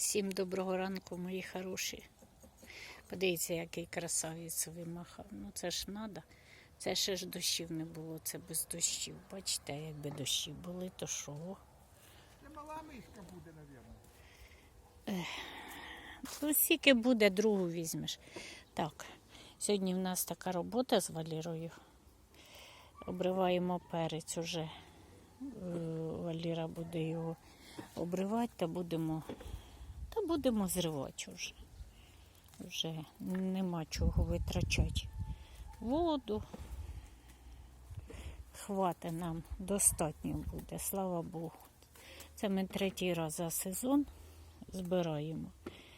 Всім доброго ранку, мої хороші. Подивіться, який красавець вимахав. Ну це ж надо. Це ще ж дощів не було, це без дощів. Бачите, якби дощі були, то що? Це мала мишка буде, мабуть. Ну, скільки буде, другу візьмеш. Так, сьогодні в нас така робота з Валірою. Обриваємо перець уже. Е, Валіра буде його обривати та будемо, та будемо зривати вже. Вже нема чого витрачати. Воду. Хватить нам, достатньо буде, слава Богу. Це ми третій раз за сезон збираємо.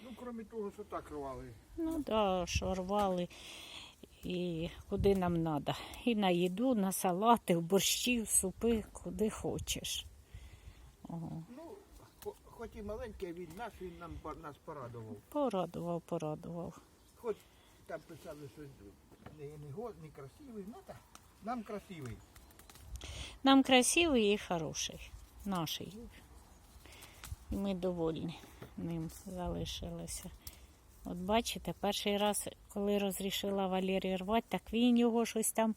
Ну, крім того, що так рвали. Ну да, що рвали і куди нам треба. І на їду, на салати, в борщі, в супи, куди хочеш. Ого. Хо- хоч і маленький він наш, він нам нас порадував. Порадував, порадував. Хоч там писали, що не, не год, не красивий, ну так, нам красивий. Нам красивий і хороший, наший. І ми довольні ним залишилися. От бачите, перший раз, коли розрішила Валерія рвати, так він його щось там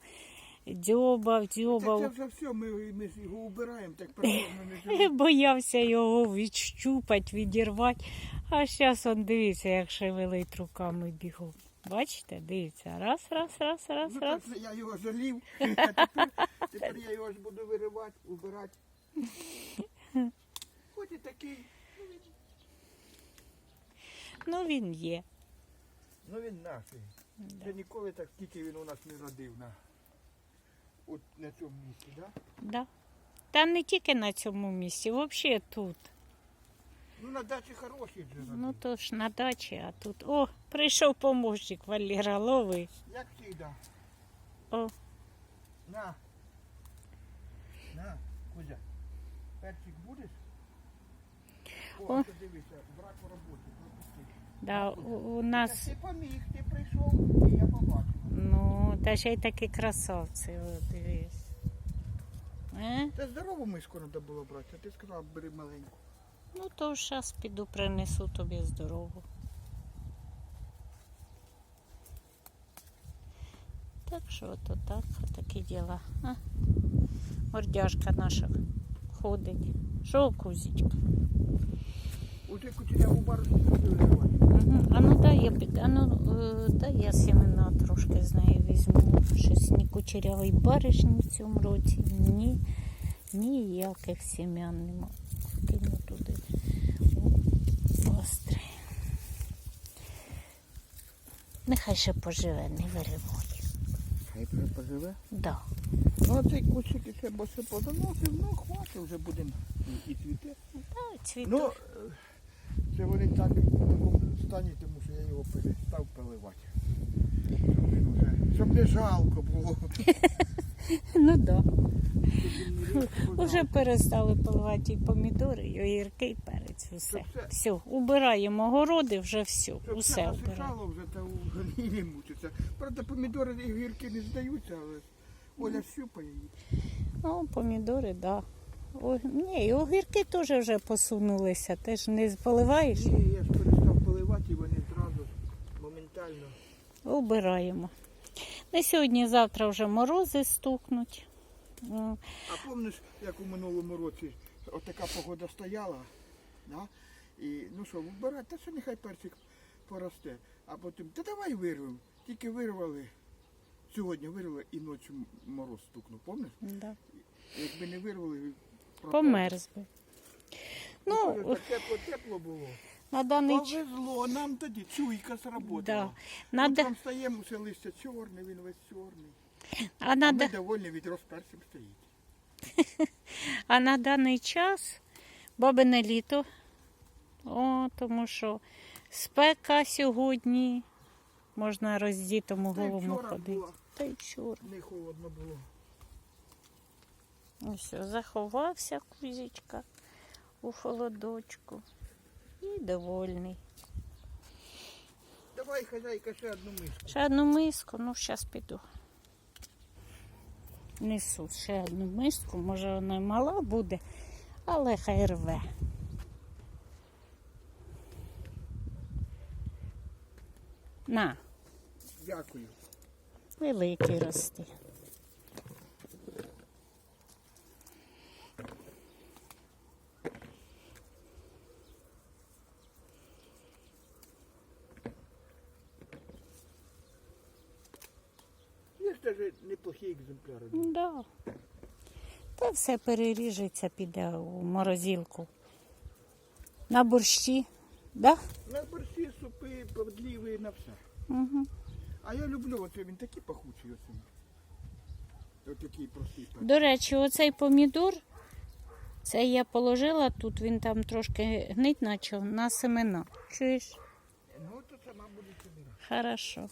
дзьобав, Це, це вже все, ми, ми його убираємо, так правильно не живемо. Боявся його відщупати, відірвати. А зараз он дивіться, як шевелить руками бігом. Бачите, дивіться, раз, раз, раз, раз, Ну, раз. так, я його жалів, а тепер, тепер я його ж буду виривати, убирати. Хоч і такий, Ну він є. ну він наш. Це ніколи так тільки він у нас не родив на, от на цьому місці, так? Да? Да. Та не тільки на цьому місці, взагалі тут. Ну на дачі хороші вже родив. Ну то ж на дачі, а тут. О, прийшов помощник Валера Ловий. Як завжди. О, На. На, Кузя. Перчик будеш? О, О. дивися, брак у роботі, пропусти. да, у, у нас. Ти поміг, ти прийшов, і я побачив. Ну, та ще й такі красавці, о, дивись. Е? Та здорову мишку треба було брати, а ти сказав, бери маленьку. Ну, то зараз піду принесу тобі здорову. Так що то так, такі діла. А? Мордяшка наша ходить. Що, кузічка? Уже кучеряву барышню буде виривати. Угу. А ну дай я під, а ну е, дай я сімена трошки з неї візьму. Щось ні кучерявий баришні в цьому році, ні ніяких сім'ян нема. Кину туди. Острий. Нехай ще поживе, не виривай. Хай вже поживе. Да. Ну а цей кущик ще бо ще подоносив, ну хватить, вже будемо і, цвіте. Да, цвіту. Ну, це вони так в такому стані, тому що я його перестав поливати. Щоб не жалко було. Ну різко Уже перестали поливати і помідори, і огірки, і перець. Все. Щоб все-. Убираємо городи, вже все. Щоб Усе все убираємо. насушало вже, та вже не мучиться. Правда, помідори і гірки не здаються, але Оля щупає їх. Ну, помідори, так. Да. О, ні, і огірки теж вже посунулися. Ти ж не поливаєш, Ні, я ж перестав поливати, і вони зразу моментально. убираємо. На сьогодні, завтра вже морози стукнуть. А пам'ятаєш, як у минулому році отака погода стояла, да? і ну що, вбирати, та що нехай перчик поросте. А потім, та давай вирвемо. Тільки вирвали. Сьогодні вирвали і ночі мороз стукнув, пам'ятаєш? Да. Якби не вирвали, він пропав. Померз би. Ну, Ну, так тепло, тепло було. на даний час. Повезло нам тоді, чуйка сработала. Да. Да. Надо, Там стаємо, все листя чорне, він весь чорний. а, А на, ми да- довольні відрос перцем стоїть. а на даний час бабине літо. О, тому що спека сьогодні. Можна роздітому Та й голому вчора ходити. Та й вчора. Не холодно було. Ну Ось, заховався кузічка у холодочку і довольний. Давай, хазяйка, ще одну миску. Ще одну миску, ну зараз піду. Несу ще одну миску, може вона мала буде, але хай рве. На. Дякую. Великий рости. Теж неплохі екземпляри. Да. Та все переріжеться, піде у морозилку. На борщі, да? На борщі, супи, подліви, на все. Угу. А я люблю оце, він такий пахучий оце. Ось такий простий. До речі, оцей помідор, це я положила тут, він там трошки гнить почав на семена. Чуєш? Ну, то сама буде собирати. Хорошо.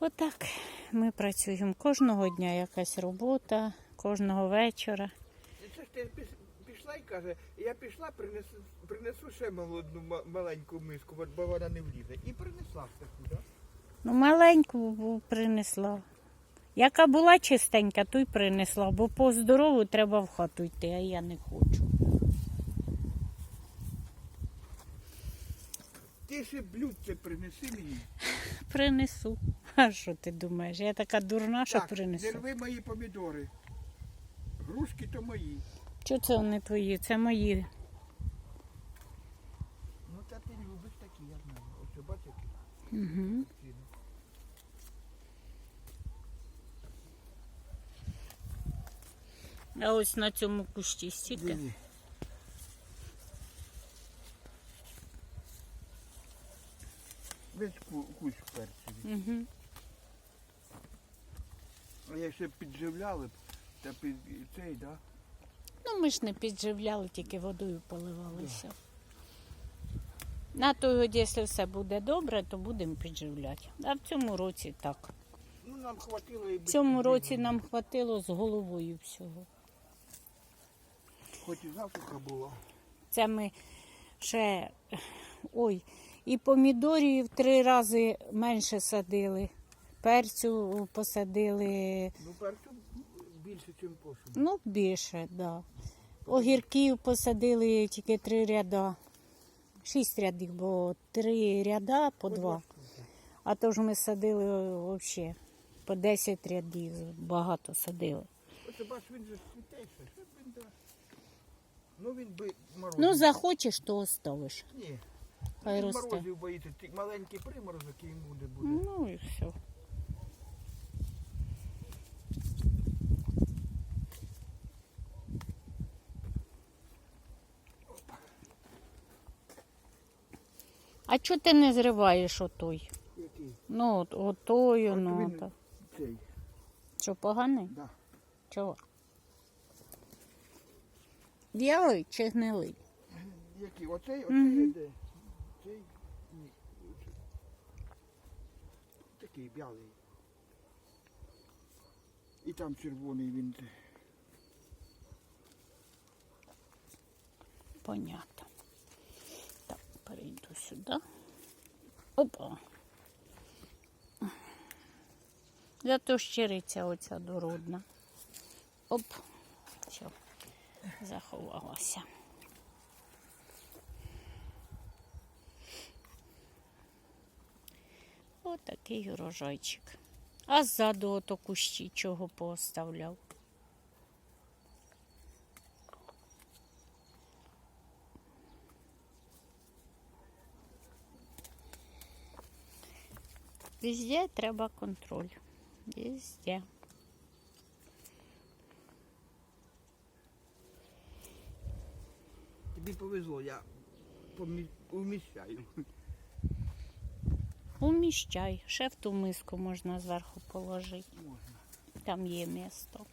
Отак ми працюємо. Кожного дня якась робота, кожного вечора. Це ж ти пішла і каже, я пішла, принесу, принесу ще молодну маленьку миску, бо вона не влізе. І принесла таку, так? Ну, маленьку принесла. Яка була чистенька, то й принесла, бо по здорову треба в хату йти, а я не хочу. Ти ще блюдце принеси мені. Принесу. А що ти думаєш? Я така дурна, що так, принесу. не рви мої помідори. Грушки то мої. Чого це вони твої? Це мої. Ну та ти любиш такі, я знаю. Ось бачиш, Угу. А ось на цьому кущі стільки. Весь кущ перцеві. Угу. А якщо б підживляли б, та під цей, да? Ну, ми ж не підживляли, тільки водою поливалися. На той год, якщо все буде добре, то будемо підживляти. А в цьому році так. Ну нам хватило і В цьому році нам хватило з головою всього. Хоч і засуха була. Це ми ще ой, і помідорів три рази менше садили. Перцю посадили, Ну перцю більше, ніж посуд. ну більше, так. Да. Огірків посадили тільки три ряда. Шість рядів, бо три ряда по два. А то ж ми садили взагалі по 10 рядів, багато садили. Ось бач, він же світейший. Він да? Ну він би морозив. Ну, захочеш, то оставиш. Ні. Хай він росте. морозив боїться. Маленький приморозок і йому буде буде. Ну і все. А чого ти не зриваєш отой? Який? Ну, от, отою, От ну. він- та. Цей. Що, поганий? Да. Чого? В'ялий чи гнилий? Який? Оцей, оцей Мгм. іде. Цей. Ні. оцей. Такий білий. І там червоний він. Понятно. Сюди. Опа. Зато щириця оця дородна. Оп. Все, заховалася. Отакий урожайчик. А ззаду ото кущі чого пооставляв. Везде треба контроль. Везде. Тобі повезло, я помі... уміщаю. Уміщай. Ще в ту миску можна зверху положити. Можна. Там є місто.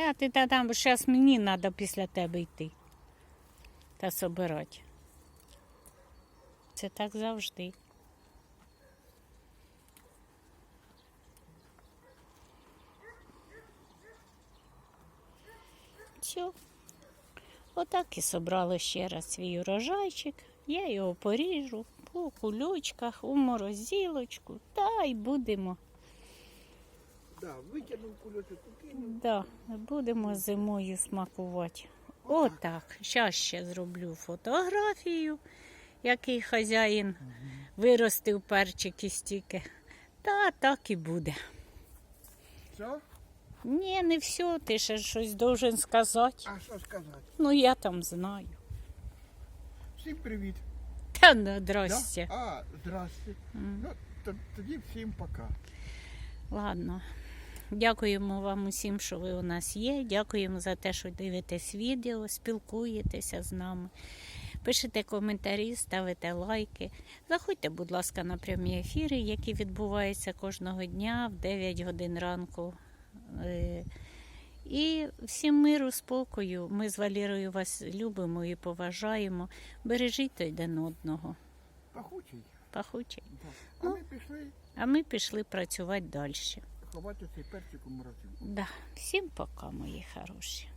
А ти та там зараз мені треба після тебе йти та собирати. Це так завжди. Все. Отак і собрали ще раз свій урожайчик. Я його поріжу по кульочках, у морозилочку, та й будемо. Да, витягнув кульочок, кинув. Да, будемо зимою смакувати. Отак. Зараз ще зроблю фотографію, який хазяїн виростив перчики стільки. Та так і буде. Все? Ні, не все, ти ще щось должен сказати. А що сказати? Ну я там знаю. Всім привіт. Та ну, Да? здрасте. А, здрасте. Ну, то- тоді всім пока. Ладно. Дякуємо вам усім, що ви у нас є. Дякуємо за те, що дивитесь відео, спілкуєтеся з нами. Пишете коментарі, ставите лайки. Заходьте, будь ласка, на прямі ефіри, які відбуваються кожного дня в 9 годин ранку. Е, І всім миру, спокою. Ми з Валірою вас любимо і поважаємо. Бережіть один одного. Пахучий. Пахуче. Да. А Ну. ми пішли А ми пішли працювати далі. Ховати цей перчик у морозилку. Да. Всім пока, мої хороші.